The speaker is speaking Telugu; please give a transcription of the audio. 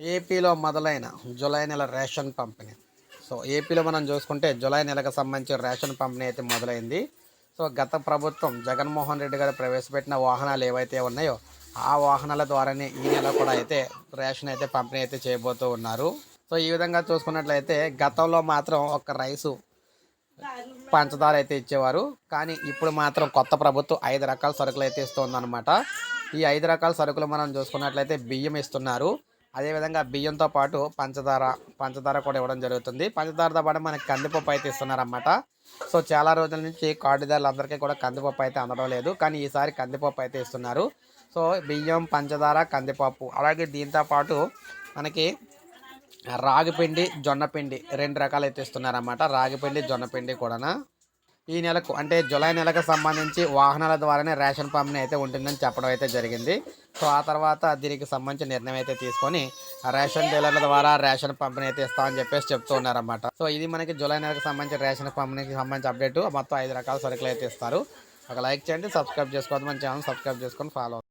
ఏపీలో మొదలైన జులై నెల రేషన్ పంపిణీ. సో ఏపీలో మనం చూసుకుంటే జులై నెలకు సంబంధించి రేషన్ పంపిణీ అయితే మొదలైంది. సో గత ప్రభుత్వం జగన్మోహన్ రెడ్డి గారు ప్రవేశపెట్టిన వాహనాలు ఏవైతే ఉన్నాయో ఆ వాహనాల ద్వారానే ఈ నెల కూడా అయితే రేషన్ అయితే పంపిణీ అయితే చేయబోతూ ఉన్నారు. సో ఈ విధంగా చూసుకున్నట్లయితే గతంలో మాత్రం ఒక రైసు పంచదార అయితే ఇచ్చేవారు. కానీ ఇప్పుడు మాత్రం కొత్త ప్రభుత్వం ఐదు రకాల సరుకులు అయితే ఇస్తుందన్నమాట. ఈ ఐదు రకాల సరుకులు మనం చూసుకున్నట్లయితే బియ్యం ఇస్తున్నారు. అదేవిధంగా బియ్యంతో పాటు పంచదార పంచదార కూడా ఇవ్వడం జరుగుతుంది. పంచదారతో పాటు మనకి కందిపప్పు అయితే ఇస్తున్నారన్నమాట. సో చాలా రోజుల నుంచి కార్డుదారులందరికీ కూడా కందిపప్పు అయితే అందడం లేదు. కానీ ఈసారి కందిపప్పు అయితే ఇస్తున్నారు. సో బియ్యం పంచదార కందిపప్పు అలాగే దీంతో పాటు మనకి రాగిపిండి జొన్నపిండి రెండు రకాలు అయితే ఇస్తున్నారన్నమాట. రాగిపిండి జొన్నపిండి కూడా ఈ నెలకు అంటే జూలై నెలకు సంబంధించి వాహనాల ద్వారానే రేషన్ పంపిణీ అయితే ఉంటుందని చెప్పడం అయితే జరిగింది. సో ఆ తర్వాత దీనికి సంబంధించి నిర్ణయం అయితే తీసుకొని రేషన్ డీలర్ల ద్వారా రేషన్ పంపిణీ అయితే ఇస్తామని చెప్పేసి చెప్తూ ఉన్నారన్నమాట. సో ఇది మనకి జూలై నెలకు సంబంధించి రేషన్ పంపిణీకి సంబంధించి అప్డేట్. మొత్తం ఐదు రకాల సరుకులు అయితే ఇస్తారు. ఒక లైక్ చేయండి సబ్స్క్రైబ్ చేసుకోవద్దు. మన ఛానల్ సబ్స్క్రైబ్ చేసుకొని ఫాలో